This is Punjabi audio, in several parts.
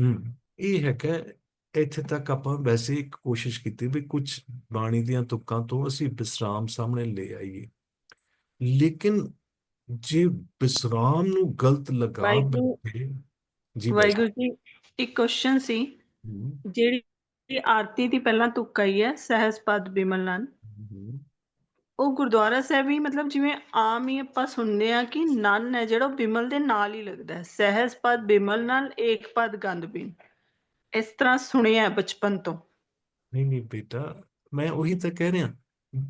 ਹੂੰ। ਇਹ ਹੈ ਕਿ ਇੱਥੇ ਤੱਕ ਆਪਾਂ ਵੈਸੇ ਇੱਕ ਕੋਸ਼ਿਸ਼ ਕੀਤੀ ਵੀ ਕੁਝ ਬਾਣੀ ਦੀਆਂ ਤੁਕਾਂ ਤੋਂ ਅਸੀਂ ਵਿਸਰਾਮ ਸਾਹਮਣੇ ਲੈ ਆਈਏ। ਲੇਕਿਨ ਜੇ ਵਿਸਰਾਮ ਨੂੰ ਗਲਤ ਲਗਾ ਬੈਠੇ ਜੀ। ਵਾਹਿਗੁਰੂ ਜੀ ਇੱਕ ਕੁਐਸਚਨ ਸੀ। ਜਿਹੜੀ ਆਰਤੀ ਦੀ ਪਹਿਲਾਂ ਤੁਕ ਆਈ ਹੈ ਸਹਿਜ ਪਦ ਬਿਮਲ ਉਹ ਗੁਰਦੁਆਰਾ ਸਾਹਿਬ ਹੀ ਮਤਲਬ ਜਿਵੇਂ ਆਮ ਹੀ ਆਪਾਂ ਸੁਣਦੇ ਆ ਕਿ ਨਨ ਹੈ ਜਿਹੜਾ ਬਿਮਲ ਦੇ ਨਾਲ ਹੀ ਲੱਗਦਾ ਹੈ। ਸਹਿਜ ਪਦ ਬਿਮਲ ਨਾਲ ਏਕ ਪਦ ਗੰਧ ਬਿਨ। ਇਸ ਤਰ੍ਹਾਂ ਸੁਣਿਆ ਬਚਪਨ ਤੋਂ। ਨਹੀਂ ਨਹੀਂ ਬੇਟਾ ਮੈਂ ਉਹੀ ਤਾਂ ਕਹਿ ਰਿਹਾ।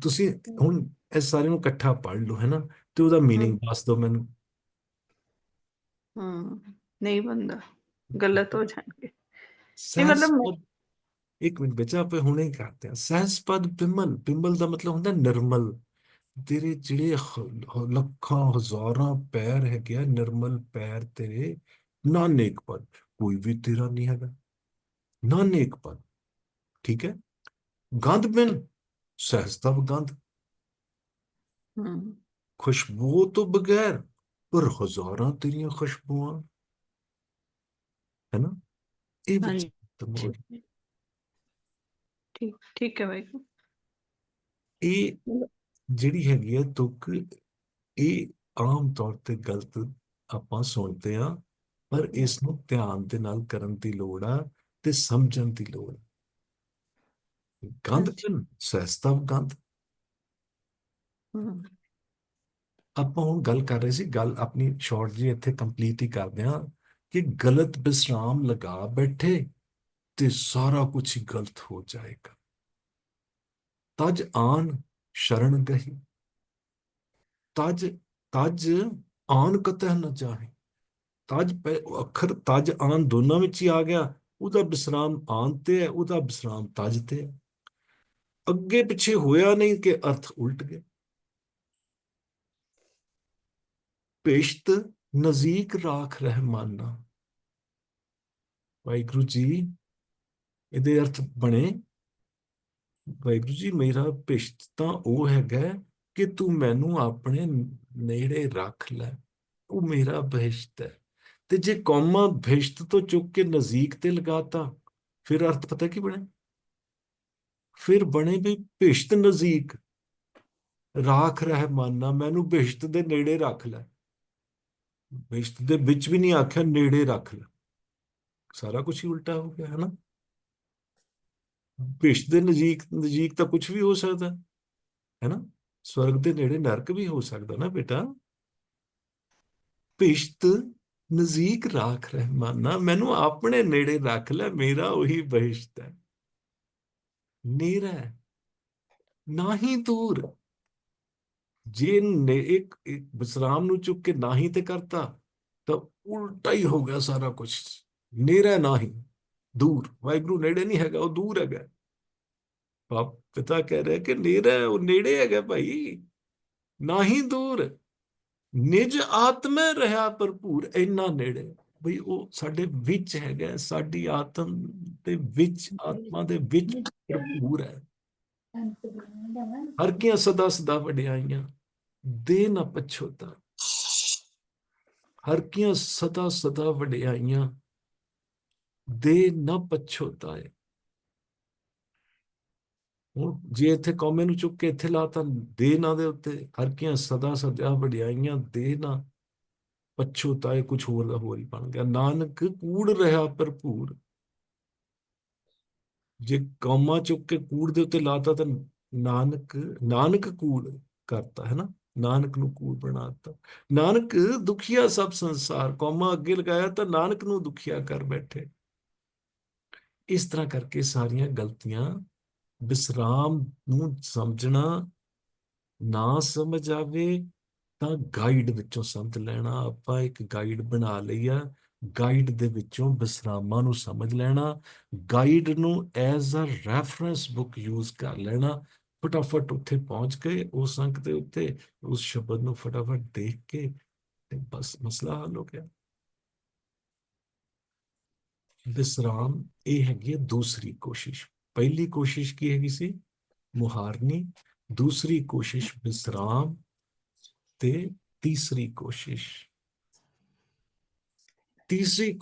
ਤੁਸੀਂ ਹੁਣ ਇਸ ਸਾਰੇ ਨੂੰ ਇਕੱਠਾ ਪੜ੍ਹ ਲਓ ਹੈ ਨਾ? ਤੇ ਉਹਦਾ ਮੀਨਿੰਗ ਦੱਸ ਦਿਓ ਮੈਨੂੰ। ਹਮ ਨਹੀਂ ਬੰਦਾ ਗਲਤ ਹੋ ਜਾਣਗੇ। ਸਹਿਜ ਮਤਲਬ ਮੈਂ- ਪਦ ਇੱਕ ਮਿੰਟ ਬੱਚਾ ਆਪੇ ਹੁਣੇ ਹੀ ਕਰਦੇ ਹਾਂ ਸਹਿਜ ਪਦ ਬਿਮਲ ਬਿਮਲ ਦਾ ਮਤਲਬ ਹੁੰਦਾ ਨਿਰਮਲ ਤੇਰੇ ਜਿਹੜੇ ਹ- ਹ- ਲੱਖਾਂ ਹਜ਼ਾਰਾਂ ਪੈਰ ਹੈਗੇ ਆ ਨਿਰਮਲ ਪੈਰ ਤੇਰੇ ਨਾਨੇਕ ਪਦ ਕੋਈ ਵੀ ਤੇਰਾ ਨਹੀਂ ਹੈਗਾ ਨਾਨੇਕ ਪਦ ਠੀਕ ਹੈ ਗੰਧ ਬਿਨ ਸਹਿਜ ਤਵ ਗੰਧ ਹਮ ਖੁਸ਼ਬੂ ਤੋਂ ਬਗੈਰ ਪਰ ਹਜ਼ਾਰਾਂ ਤੇਰੀਆਂ ਖੁਸ਼ਬੂਆਂ ਹੈ ਨਾ ਇਹ ਵਿੱਚ ਹਾਂਜੀ। ਠੀਕ ਹੈ ਵਾਹਿਗੁਰੂ ਇਹ ਜਿਹੜੀ ਹੈਗੀ ਹੈ ਤੁਕ ਇਹ ਆਮ ਤੌਰ ਤੇ ਗਲਤ ਆਪਾਂ ਸੁਣਦੇ ਆ ਪਰ ਇਸ ਨੂੰ ਧਿਆਨ ਦੇ ਨਾਲ ਕਰਨ ਦੀ ਲੋੜ ਆ ਤੇ ਸਮਝਣ ਦੀ ਲੋੜ ਆ। ਗੰਧ। ਬਿਨ ਸਹਿਜਤਵ ਗੰਧ ਆਪਾਂ ਹੁਣ ਗੱਲ ਕਰ ਰਹੇ ਸੀ ਗੱਲ ਆਪਣੀ ਸ਼ਾਰਟ ਜੀ ਇੱਥੇ ਕੰਪਲੀਟ ਹੀ ਕਰਦੇ ਹਾਂ ਕਿ ਗਲਤ ਵਿਸਰਾਮ ਲਗਾ ਬੈਠੇ ਤੇ ਸਾਰਾ ਕੁਝ ਗਲਤ ਹੋ ਜਾਏਗਾ। ਤਜ ਆਨ ਸ਼ਰਨ ਗਹੀ ਤਜ ਤਜ ਆਨ ਕਤਹ ਨ ਜਾਹੇ। ਤਜ ਅੱਖਰ ਤਜ ਆਨ ਦੋਨਾਂ ਵਿੱਚ ਹੀ ਆ ਗਿਆ। ਉਹਦਾ ਵਿਸਰਾਮ ਆਨ ਤੇ ਹੈ, ਉਹਦਾ ਵਿਸਰਾਮ ਤਜ ਤੇ ਹੈ। ਅੱਗੇ ਪਿੱਛੇ ਹੋਇਆ ਨਹੀਂ ਕਿ ਅਰਥ ਉਲਟ ਗਏ ਪੇਸ਼ਤ ਨਜ਼ੀਕ ਰਾਖ ਰਹਿਮਾਨਾ। ਵਾਹਿਗੁਰੂ ਜੀ ਇਹਦੇ ਅਰਥ ਬਣੇ, ਵਾਹਿਗੁਰੂ ਜੀ, ਮੇਰਾ ਪਿਸ਼ਤ ਤਾਂ ਉਹ ਹੈਗਾ ਕਿ ਤੂੰ ਮੈਨੂੰ ਆਪਣੇ ਨੇੜੇ ਰੱਖ ਲੈ। ਉਹ ਮੇਰਾ ਬਹਿਸ਼ਤ ਹੈ। ਤੇ ਜੇ ਕੌਮਾ ਬਹਿਸ਼ਤ ਤੋਂ ਚੁੱਕ ਕੇ ਨਜ਼ਦੀਕ ਤੇ ਲਗਾਤਾ, ਫਿਰ ਅਰਥ ਪਤਾ ਕੀ ਬਣੇ? ਫਿਰ ਬਣੇ ਵੀ ਭਿਸ਼ਤ ਨਜ਼ਦੀਕ ਰਾਖ ਰਹਿਮਾਨਾ, ਮੈਨੂੰ ਬਹਿਸ਼ਤ ਦੇ ਨੇੜੇ ਰੱਖ ਲੈ। ਬਹਿਸ਼ਤ ਦੇ ਵਿੱਚ ਵੀ ਨਹੀਂ ਆਖਿਆ, ਨੇੜੇ ਰੱਖ ਲੈ। ਸਾਰਾ ਕੁਝ ਹੀ ਉਲਟਾ ਹੋ ਗਿਆ ਹੈ ਨਾ ਬਹਿਸ਼ਤ ਦੇ ਨਜ਼ੀਕ ਨਜ਼ਦੀਕ ਤਾਂ ਕੁਝ ਵੀ ਹੋ ਸਕਦਾ ਹੈ ਨਾ ਸਵਰਗ ਦੇ ਨੇੜੇ ਨਰਕ ਵੀ ਹੋ ਸਕਦਾ ਨਾ ਬੇਟਾ? ਬਹਿਸ਼ਤ ਨਜ਼ਦੀਕ ਰੱਖ ਰਹਿਮਾਨਾ, ਮੈਨੂੰ ਆਪਣੇ ਨੇੜੇ ਰੱਖ ਲੈ, ਮੇਰਾ ਉਹੀ ਬਹਿਸ਼ਤ ਹੈ। ਨੇਰਾ ਨਾ ਹੀ ਦੂਰ। ਜੇ ਨੇ ਇੱਕ ਇੱਕ ਵਿਸਰਾਮ ਨੂੰ ਚੁੱਕ ਕੇ ਨਾਹੀ ਤੇ ਕਰਤਾ, ਤਾਂ ਉਲਟਾ ਹੀ ਹੋ ਗਿਆ ਸਾਰਾ ਕੁਝ ਨੇਰਾ ਨਾਹੀ ਦੂਰ, ਵਾਹਿਗੁਰੂ ਨੇੜੇ ਨਹੀਂ ਹੈਗਾ, ਉਹ ਦੂਰ ਹੈਗਾ। ਬਾਪ ਪਿਤਾ ਕਹਿ ਰਿਹਾ ਕਿ ਨੇੜਾ ਉਹ ਨੇੜੇ ਹੈਗਾ ਭਾਈ। ਨਾ ਹੀ ਦੂਰ। ਨਿਜ ਆਤਮੈ ਰਹਾ ਭਰਪੂਰ, ਇੰਨਾ ਨੇੜੇ। ਬਈ ਉਹ ਸਾਡੇ ਵਿੱਚ ਹੈਗਾ, ਸਾਡੀ ਆਤਮ ਦੇ ਵਿੱਚ, ਆਤਮਾ ਦੇ ਵਿੱਚ ਭਰਪੂਰ ਹੈ। ਹਰ ਕੀਆਂ ਸਦਾ ਸਦਾ ਵਡਿਆਈਆਂ ਦੇ ਨਾ ਪਛੋਤਾ। ਹਰ ਕੀਆਂ ਸਦਾ ਸਦਾ ਵਡਿਆਈਆਂ ਦੇ ਨਾ ਪਛੋਤਾ ਹੈ ਹੁਣ ਜੇ ਇੱਥੇ ਕੌਮੇ ਨੂੰ ਚੁੱਕ ਕੇ ਇੱਥੇ ਲਾਤਾ ਦੇ ਨਾ ਦੇ ਉੱਤੇ ਹਰ ਕੀਆਂ ਸਦਾ ਸਦਾ ਵਡਿਆਈਆਂ ਦੇ ਨਾ। ਪਛੋਤਾਏ ਕੁਝ ਹੋਰ ਦਾ ਹੋਰ ਹੀ ਬਣ ਗਿਆ। ਨਾਨਕ ਕੂੜ ਰਿਹਾ ਭਰਪੂਰ। ਜੇ ਕੌਮਾ ਚੁੱਕ ਕੇ ਕੂੜ ਦੇ ਉੱਤੇ ਲਾਤਾ ਤਾਂ ਨਾਨਕ ਨਾਨਕ ਕੂੜ ਕਰਤਾ, ਹੈ ਨਾ? ਨਾਨਕ ਨੂੰ ਕੂੜ ਬਣਾਤਾ ਨਾਨਕ ਦੁਖੀਆ ਸਭ ਸੰਸਾਰ। ਕੌਮਾ ਅੱਗੇ ਲਗਾਇਆ ਤਾਂ ਨਾਨਕ ਨੂੰ ਦੁਖੀਆ ਕਰ ਬੈਠੇ। ਇਸ ਤਰ੍ਹਾਂ ਕਰਕੇ ਸਾਰੀਆਂ ਗਲਤੀਆਂ ਵਿਸਰਾਮ ਨੂੰ ਸਮਝਣਾ ਨਾ ਸਮਝ ਆਵੇ ਤਾਂ ਗਾਈਡ ਵਿੱਚੋਂ ਸਮਝ ਲੈਣਾ। ਆਪਾਂ ਇੱਕ ਗਾਈਡ ਬਣਾ ਲਈ ਆ। ਗਾਈਡ ਦੇ ਵਿੱਚੋਂ ਵਿਸਰਾਮਾਂ ਨੂੰ ਸਮਝ ਲੈਣਾ। ਗਾਈਡ ਨੂੰ as a reference book use ਕਰ ਲੈਣਾ। ਫਟਾਫਟ ਉੱਥੇ ਪਹੁੰਚ ਕੇ, ਉਸ ਅੰਕ ਦੇ ਉੱਤੇ, ਉਸ ਸ਼ਬਦ ਨੂੰ ਫਟਾਫਟ ਦੇਖ ਕੇ ਤੇ ਬਸ ਮਸਲਾ ਹੱਲ ਹੋ ਗਿਆ। ਵਿਸਰਾਮ ਇਹ ਹੈਗੀ ਹੈ ਦੂਸਰੀ ਕੋਸ਼ਿਸ਼। ਪਹਿਲੀ ਕੋਸ਼ਿਸ਼ ਕੀ ਹੈਗੀ ਸੀ? ਮੁਹਾਰਨੀ। ਦੂਸਰੀ ਕੋਸ਼ਿਸ਼ ਵਿਸਰਾਮ ਤੇ ਤੀਸਰੀ ਕੋਸ਼ਿਸ਼। ਤੀਸਰੀ